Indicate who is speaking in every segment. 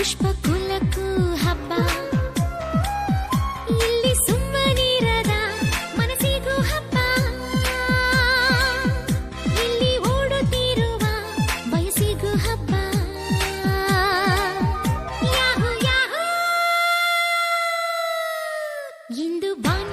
Speaker 1: ಪುಷ್ಪಕುಲಕ್ಕೂ ಹಬ್ಬ. ಇಲ್ಲಿ ಸುಮ್ಮನಿರದ ಮನಸ್ಸಿಗೂ ಹಬ್ಬ. ಇಲ್ಲಿ ಓಡುತ್ತಿರುವ ವಯಸ್ಸಿಗೂ ಹಬ್ಬ. ಯಾಹು ಯಾಹು. ಇಂದು ಬಾ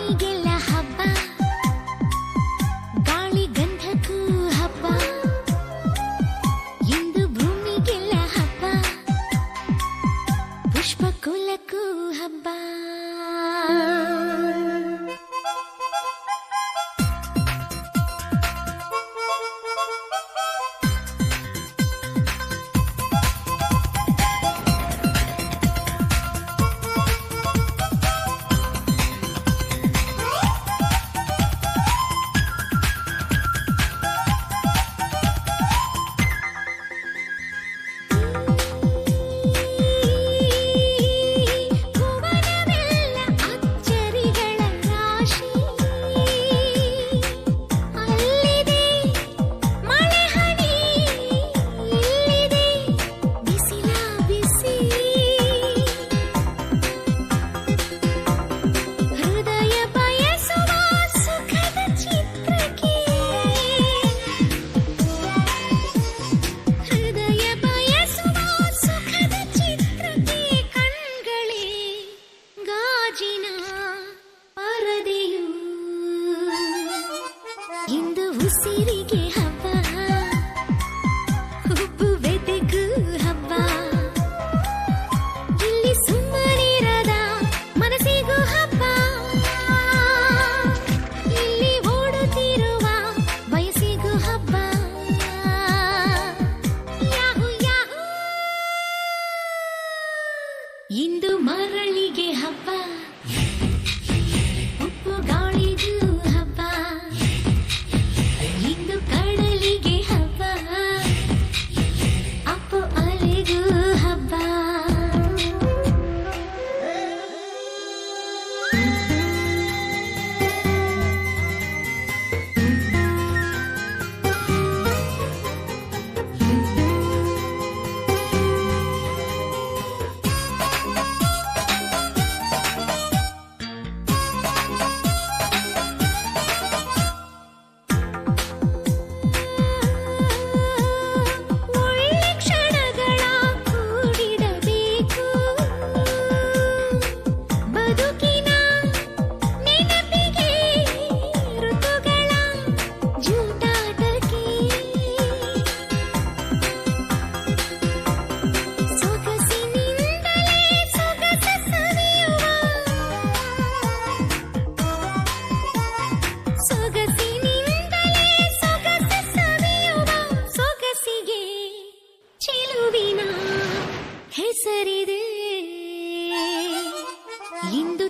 Speaker 1: सिरी के हाँ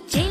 Speaker 1: to.